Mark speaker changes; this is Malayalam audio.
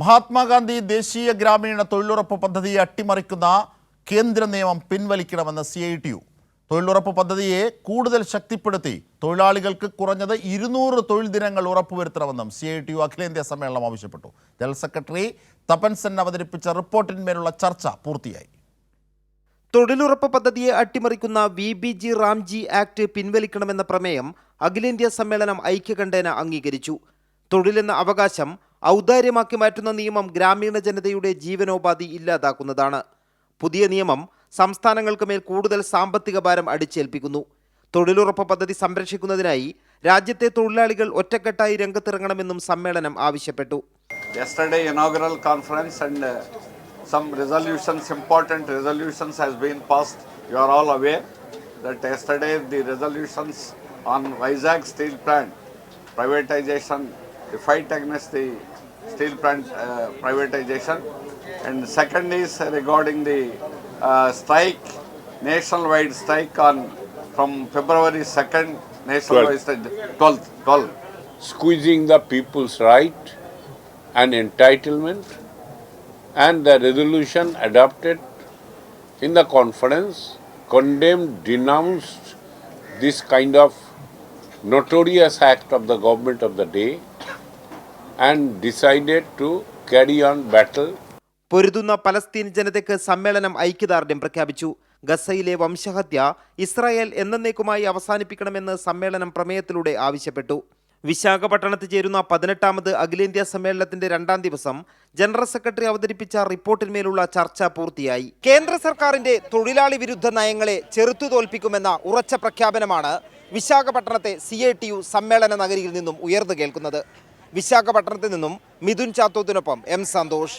Speaker 1: മഹാത്മാഗാന്ധി ദേശീയ ഗ്രാമീണ തൊഴിലുറപ്പ് പദ്ധതിയെ അട്ടിമറിക്കുന്ന കേന്ദ്ര നിയമം പിൻവലിക്കണമെന്ന് സി ഐ ടി യു. തൊഴിലുറപ്പ് പദ്ധതിയെ കൂടുതൽ ശക്തിപ്പെടുത്തി തൊഴിലാളികൾക്ക് കുറഞ്ഞത് ഇരുന്നൂറ് തൊഴിൽ ദിനങ്ങൾ ഉറപ്പുവരുത്തണമെന്നും സി ഐ ടി യു അഖിലേന്ത്യാ സമ്മേളനം ആവശ്യപ്പെട്ടു. ജനറൽ സെക്രട്ടറി തപൻ സെൻ അവതരിപ്പിച്ച റിപ്പോർട്ടിന്മേലുള്ള ചർച്ച പൂർത്തിയായി.
Speaker 2: തൊഴിലുറപ്പ് പദ്ധതിയെ അട്ടിമറിക്കുന്ന V B G RAM G act പിൻവലിക്കണമെന്ന പ്രമേയം അഖിലേന്ത്യാ സമ്മേളനം ഐക്യകണ്ഠേന അംഗീകരിച്ചു. തൊഴിലെന്ന അവകാശം ഔദാര്യമാക്കി മാറ്റുന്ന നിയമം ഗ്രാമീണ ജനതയുടെ ജീവനോപാധി ഇല്ലാതാക്കുന്നതാണ് പുതിയ നിയമം സംസ്ഥാനങ്ങൾക്ക് മേൽ കൂടുതൽ സാമ്പത്തിക ഭാരം അടിച്ചേൽപ്പിക്കുന്നു തൊഴിലുറപ്പ് പദ്ധതി സംരക്ഷിക്കുന്നതിനായി രാജ്യത്തെ തൊഴിലാളികൾ ഒറ്റക്കെട്ടായി രംഗത്തിറങ്ങണമെന്നും സമ്മേളനം ആവശ്യപ്പെട്ടു
Speaker 3: yesterday inaugural conference and uh, some resolutions important resolutions has been passed you are all aware that yesterday the resolutions on Vizag steel plant privatization the fight against the steel plant uh, privatization. And second is regarding the uh, strike nationwide strike on from February 2nd nationwide strike 12th 12th
Speaker 4: squeezing the people's right and entitlement and the resolution adopted in the conference condemned denounced this kind of notorious act of the government of the day
Speaker 2: പൊരുതുന്ന പലസ്തീൻ ജനതയ്ക്ക് സമ്മേളനം ഐക്യദാർഢ്യം പ്രഖ്യാപിച്ചു. ഗസയിലെ വംശഹത്യ ഇസ്രായേൽ എന്നേക്കുമായി അവസാനിപ്പിക്കണമെന്ന് സമ്മേളനം പ്രമേയത്തിലൂടെ ആവശ്യപ്പെട്ടു. വിശാഖപട്ടണത്ത് ചേരുന്ന പതിനെട്ടാമത് അഖിലേന്ത്യാ സമ്മേളനത്തിന്റെ രണ്ടാം ദിവസം ജനറൽ സെക്രട്ടറി അവതരിപ്പിച്ച റിപ്പോർട്ടിന്മേലുള്ള ചർച്ച പൂർത്തിയായി. കേന്ദ്ര സർക്കാരിന്റെ തൊഴിലാളി വിരുദ്ധ നയങ്ങളെ ചെറുത്തു തോൽപ്പിക്കുമെന്ന ഉറച്ച പ്രഖ്യാപനമാണ് വിശാഖപട്ടണത്തെ സി സമ്മേളന നഗരിയിൽ നിന്നും ഉയർന്നു കേൾക്കുന്നത്. വിശാഖപട്ടണത്തിൽ നിന്നും മിഥുൻ ചാത്തോത്തിനൊപ്പം എം സന്തോഷ്